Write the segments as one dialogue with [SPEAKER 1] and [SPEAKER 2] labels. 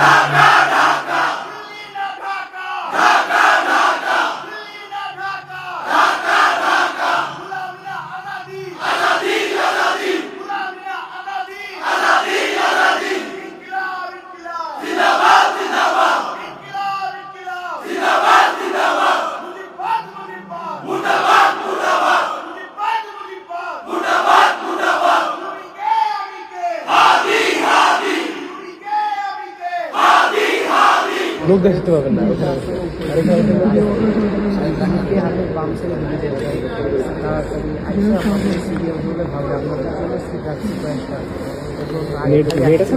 [SPEAKER 1] Amen. লোক দেখতে পাবেন না। নেট আছে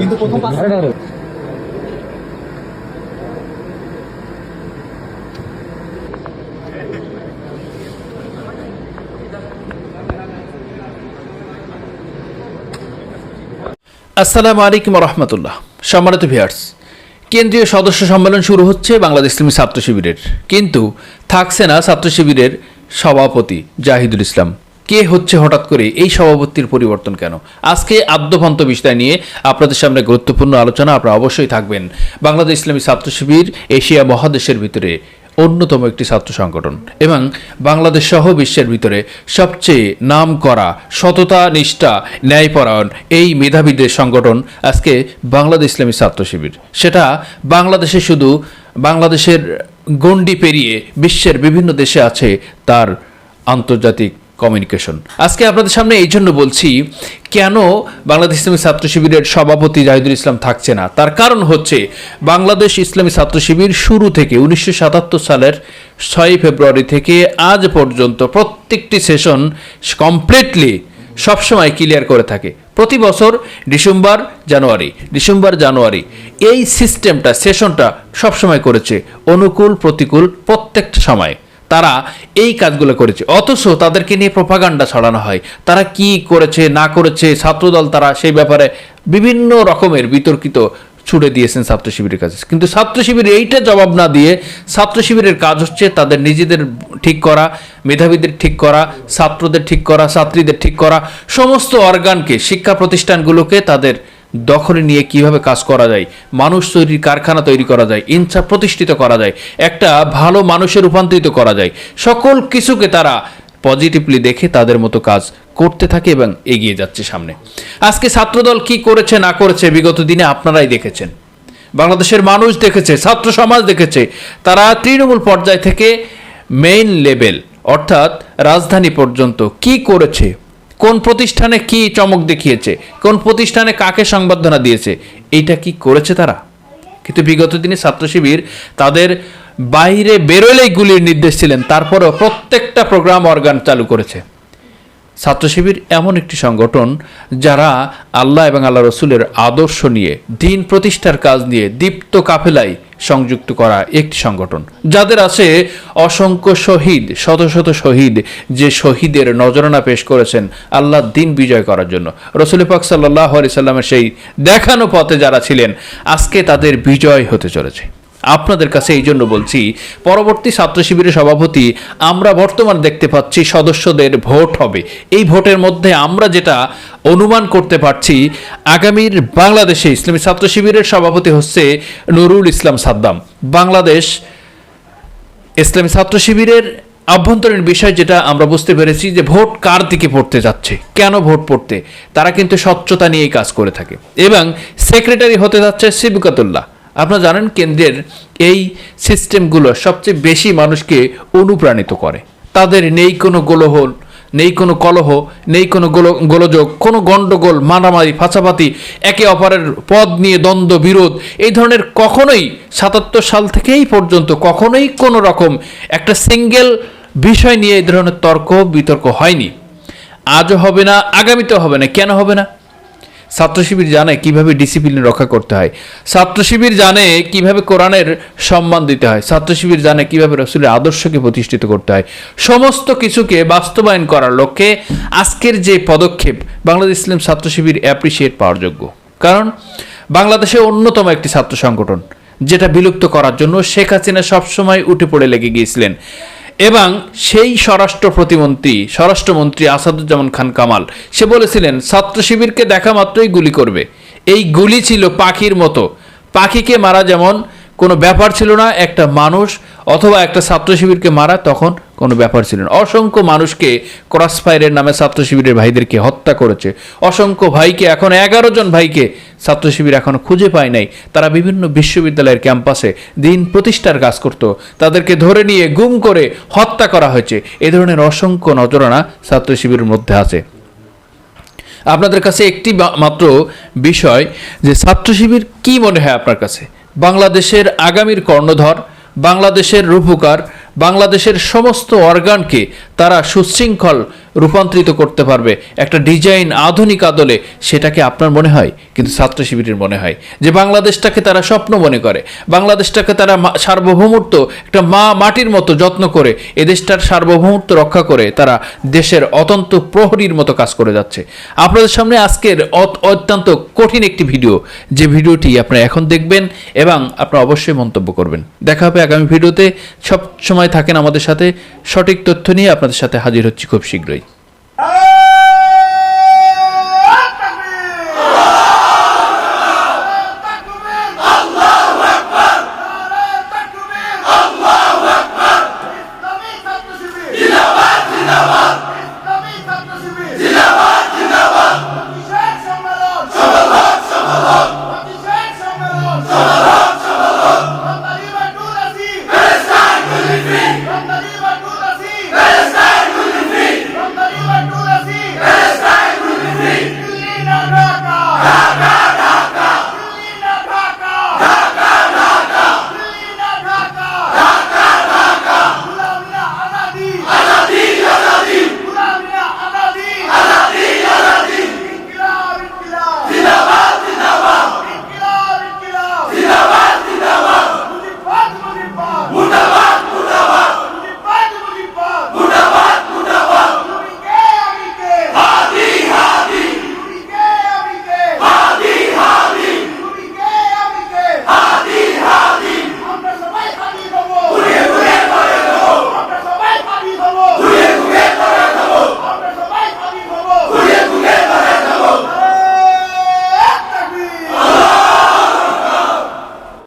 [SPEAKER 1] কিন্তু প্রথম
[SPEAKER 2] আসসালামু আলাইকুম রহমতুল্লাহ সম্মানিত ভিয়ার্স কেন্দ্রীয় সদস্য সম্মেলন শুরু হচ্ছে বাংলাদেশ ইসলামী ছাত্র শিবিরের। কিন্তু থাকছে না ছাত্র শিবিরের সভাপতি জাহিদুল ইসলাম। কে হচ্ছে হঠাৎ করে এই সভাপতির পরিবর্তন কেন? আজকে আদ্যভন্ত বিষয় নিয়ে আপনাদের সামনে গুরুত্বপূর্ণ আলোচনা আপনারা অবশ্যই থাকবেন। বাংলাদেশ ইসলামী ছাত্র শিবির এশিয়া মহাদেশের ভিতরে অন্যতম একটি ছাত্র সংগঠন এবং বাংলাদেশ সহ বিশ্বের ভিতরে সবচেয়ে নাম করা সততা, নিষ্ঠা, ন্যায়পরায়ণ এই মেধাবীদের সংগঠন আজকে বাংলাদেশ ইসলামী ছাত্র শিবির। সেটা বাংলাদেশে শুধু বাংলাদেশের গণ্ডি পেরিয়ে বিশ্বের বিভিন্ন দেশে আছে তার আন্তর্জাতিক কমিউনিকেশন আজকে আপনাদের সামনে এই জন্য বলছি, কেন বাংলাদেশ ইসলামী ছাত্র শিবিরের সভাপতি জাহিদুল ইসলাম থাকছে না? তার কারণ হচ্ছে, বাংলাদেশ ইসলামী ছাত্র শিবির শুরু থেকে উনিশশো সাতাত্তর সালের ছয় ফেব্রুয়ারি থেকে আজ পর্যন্ত প্রত্যেকটি সেশন কমপ্লিটলি সবসময় ক্লিয়ার করে থাকে। প্রতি বছর ডিসেম্বর, জানুয়ারি ডিসেম্বর, জানুয়ারি এই সিস্টেমটা, সেশনটা সবসময় করেছে। অনুকূল, প্রতিকূল প্রত্যেকটা সময়। তারা এই কাজগুলো করেছে। অথচ তাদেরকে নিয়ে প্রপাগান্ডা ছড়ানো হয়। তারা কি করেছে, না করেছে, ছাত্রদল তারা সেই ব্যাপারে বিভিন্ন রকমের বিতর্কিত ছুড়ে দিয়েছেন ছাত্র শিবিরের কাছে। কিন্তু ছাত্র শিবির এইটা জবাব না দিয়ে ছাত্র শিবিরের কাজ হচ্ছে তাদের নিজেদের ঠিক করা, মেধাবীদের ঠিক করা, ছাত্রদের ঠিক করা, ছাত্রীদের ঠিক করা, সমস্ত অর্গানকে, শিক্ষা প্রতিষ্ঠানগুলোকে তাদের দখলে নিয়ে কীভাবে কাজ করা যায়, মানুষ তৈরির কারখানা তৈরি করা যায় ইনসাফ প্রতিষ্ঠিত করা যায়, একটা ভালো মানুষে রূপান্তরিত করা যায়, সকল কিছুকে তারা পজিটিভলি দেখে তাদের মতো কাজ করতে থাকে এবং এগিয়ে যাচ্ছে সামনে। আজকে ছাত্রদল কি করেছে, না করেছে, বিগত দিনে আপনারাই দেখেছেন। বাংলাদেশের মানুষ দেখেছে, ছাত্র সমাজ দেখেছে, তারা তৃণমূল পর্যায় থেকে মেইন লেভেল অর্থাৎ রাজধানী পর্যন্ত কি করেছে কোন প্রতিষ্ঠানে কি চমক দেখিয়েছে? কোন প্রতিষ্ঠানে কাকে সংবর্ধনা দিয়েছে? এইটা কি করেছে তারা? কিন্তু বিগত দিনে ছাত্র শিবির তাদের বাইরে বেরোলেই গুলির নির্দেশ ছিলেন তারপরেও প্রত্যেকটা প্রোগ্রাম অর্গান চালু করেছে। ছাত্র শিবির এমন একটি সংগঠন যারা আল্লাহ এবং আল্লাহ রসুলের আদর্শ নিয়ে, দিন প্রতিষ্ঠার কাজ নিয়ে, দীপ্ত কাফেলায় সংযুক্ত করা একটি সংগঠন। যাদের আছে অসংখ্য শহীদ, শত শত শহীদ, যে শহীদের নজরানা পেশ করেছেন আল্লাহ দিন বিজয় করার জন্য। রসুল পাক সাল্লাহ আলি সাল্লামের সেই দেখানো পথে যারা ছিলেন, আজকে তাদের বিজয় হতে চলেছে। আপনাদের কাছে এই জন্য বলছি, পরবর্তী ছাত্র শিবিরের সভাপতি, আমরা বর্তমান দেখতে পাচ্ছি সদস্যদের ভোট হবে। এই ভোটের মধ্যে আমরা যেটা অনুমান করতে পারছি, আগামীর বাংলাদেশে ইসলামী ছাত্র শিবিরের সভাপতি হচ্ছে নুরুল ইসলাম সাদ্দাম। বাংলাদেশ ইসলামী ছাত্র শিবিরের আভ্যন্তরীণ বিষয় যেটা আমরা বুঝতে পেরেছি যে ভোট কার দিকে পড়তে যাচ্ছে, কেন ভোট পড়তে, তারা কিন্তু স্বচ্ছতা নিয়েই কাজ করে থাকে। এবং সেক্রেটারি হতে যাচ্ছে সিবকাতুল্লাহ। আপনারা জানেন কেন্দ্রের এই সিস্টেমগুলো সবচেয়ে বেশি মানুষকে অনুপ্রাণিত করে। তাদের নেই কোনো গোলহল নেই কোনো কলহ, নেই কোনো গোল- গোলযোগ, কোনো গণ্ডগোল মারামারি ফাঁচাপাতি একে অপরের পদ নিয়ে দ্বন্দ্ব, বিরোধ, এই ধরনের কখনোই সাতাত্তর সাল থেকেই পর্যন্ত কখনোই কোনো রকম একটা সিঙ্গেল বিষয় নিয়ে এই ধরনের তর্ক, বিতর্ক হয়নি। আজও হবে না, আগামীতেও হবে না, কেন হবে না? ছাত্র শিবির জানে কীভাবে ডিসিপ্লিন রক্ষা করতে হয়। ছাত্র শিবির জানে কীভাবে কোরআনের সম্মান দিতে হয়। ছাত্র শিবির জানে কীভাবে রসুলের আদর্শকে প্রতিষ্ঠিত করতে হয়। সমস্ত কিছুকে বাস্তবায়ন করার লক্ষ্যে আজকের যে পদক্ষেপ, বাংলাদেশ ইসলাম ছাত্র শিবির অ্যাপ্রিসিয়েট পাওয়ার যোগ্য। কারণ বাংলাদেশে অন্যতম একটি ছাত্র সংগঠন, যেটা বিলুপ্ত করার জন্য শেখ হাসিনা সবসময় উঠে পড়ে লেগে গিয়েছিলেন। এবং সেই স্বরাষ্ট্র প্রতিমন্ত্রী, স্বরাষ্ট্রমন্ত্রী আসাদুজ্জামান খান কামাল, সে বলেছিলেন, ছাত্র শিবিরকে দেখা মাত্রই গুলি করবে। এই গুলি ছিল পাখির মতো। পাখিকে মারা যেমন কোনো ব্যাপার ছিল না, একটা মানুষ অথবা একটা ছাত্র শিবিরকে মারা তখন কোনো ব্যাপার ছিল না। অসংখ্য মানুষকে ক্রস ফায়ারের নামে ছাত্র শিবিরের ভাইদেরকে হত্যা করেছে। অসংখ্য ভাইকে, এখন এগারো জন ভাইকে ছাত্র শিবির এখন খুঁজে পায় নাই। তারা বিভিন্ন বিশ্ববিদ্যালয়ের ক্যাম্পাসে দিন প্রতিষ্ঠার কাজ করত। তাদেরকে ধরে নিয়ে গুম করে হত্যা করা হয়েছে। এ ধরনের অসংখ্য নজরানা ছাত্র শিবিরের মধ্যে আছে। আপনাদের কাছে একটি মাত্র বিষয় যে ছাত্র শিবির কী মনে হয় আপনার কাছে? বাংলাদেশের আগামীর কর্ণধর, বাংলাদেশের রূপকার বাংলাদেশের সমস্ত অর্গানকে তারা সুশৃঙ্খল রূপান্তরিত করতে পারবে। একটা ডিজাইন আধুনিক আদলে সেটাকে আপনার মনে হয়? কিন্তু ছাত্র শিবিরের মনে হয় যে বাংলাদেশটাকে তারা স্বপ্ন মনে করে। বাংলাদেশটাকে তারা সার্বভৌমত্ব একটা মা মাটির মতো যত্ন করে এদেশটার দেশটার সার্বভৌমত্ব রক্ষা করে তারা দেশের অত্যন্ত প্রহরীর মতো কাজ করে যাচ্ছে। আপনাদের সামনে আজকের অত- অত্যন্ত কঠিন একটি ভিডিও। যে ভিডিওটি আপনারা এখন দেখবেন এবং আপনারা অবশ্যই মন্তব্য করবেন। দেখা হবে আগামী ভিডিওতে। সব সময় থাকেন আমাদের সাথে সঠিক তথ্য নিয়ে আপনাদের সাথে হাজির হচ্ছি খুব শীঘ্রই।